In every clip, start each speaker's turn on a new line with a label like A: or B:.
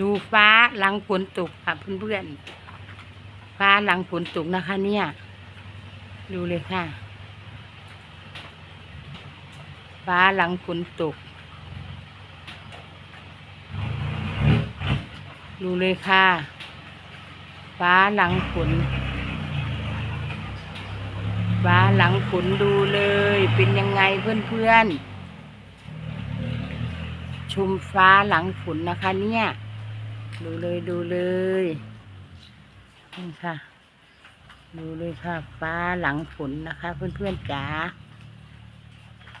A: ดูฟ้าหลังฝนตกค่ะเพื่อนๆ ฟ้าหลังฝนตกนะคะ เนี่ย ดูเลยค่ะ ฟ้าหลังฝนตก ดูเลยค่ะ ฟ้าหลังฝนฟ้าหลังฝนดูเลย เป็นยังไงเพื่อนๆชมฟ้าหลังฝนนะคะเนี่ย ดูเลยดูเลยนี่ค่ะ ดูเลยค่ะ ฟ้าหลังฝนนะคะ เพื่อนๆจ๋า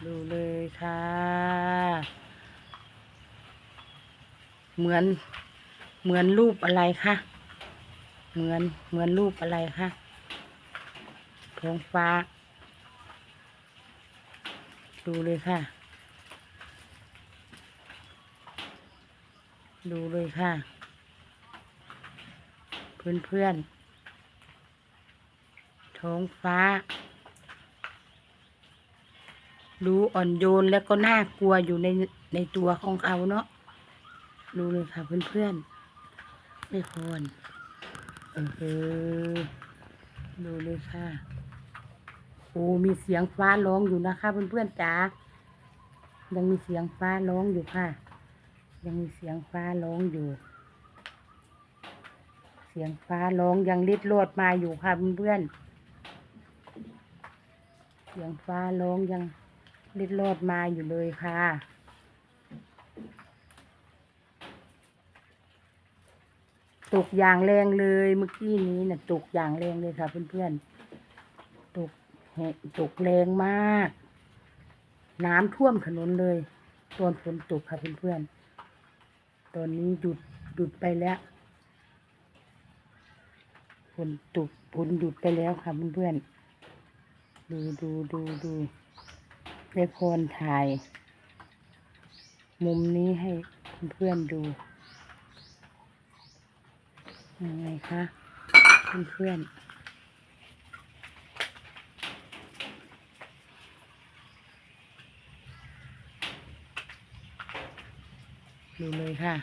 A: ดูเลยค่ะ เหมือน เหมือนรูปอะไรคะเหมือนเหมือนรูปอะไรคะท้องฟ้า ดูเลยค่ะ ดูเลยค่ะ เพื่อนเพื่อนๆ ท้องฟ้า ดูอ่อนโยนแล้วก็น่ากลัวอยู่ในในตัวของเขาเนาะ ดูเลยค่ะเพื่อนเพื่อนๆไม่ควรเออเออดูเลยค่ะโอ้มีเสียงฟ้าร้องอยู่นะคะเพื่อนๆจ๋ายังมีเสียงฟ้าร้องอยู่ค่ะ ยังมีเสียงฟ้าร้องอยู่ สียงฟ้าร้องยังลิดโลดมาอยู่ค่ะเพื่อนเสียงฟ้าร้องยังลิดโลดมาอยู่เลยค่ะตกอย่างแรงเลยเมื่อกี้นี้นะ่ะตกอย่างแรงเลยค่ะ เพื่อนๆตกแหตกแรงมาก น้ำท่วมถนนเลยตอนฝนตกค่ะเพื่อนๆตอนนี้หยุดหยุดไปแล้ว ฝนตกฝนหยุดไปแล้วค่ะเพื่อนๆดูดูดูดูได้พรถ่าย มุมนี้ให้เพื่อนๆดูยังไงคะเพื่อนๆดูเลยค่ะ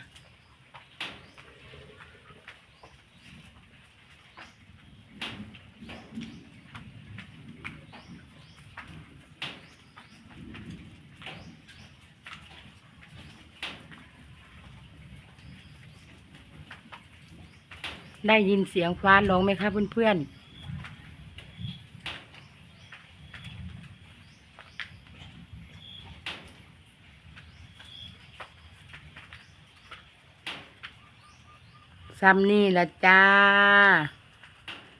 A: ได้ยินเสียงฟ้าร้องไหมคะเพื่อนๆซ้ำนี่ละจ้า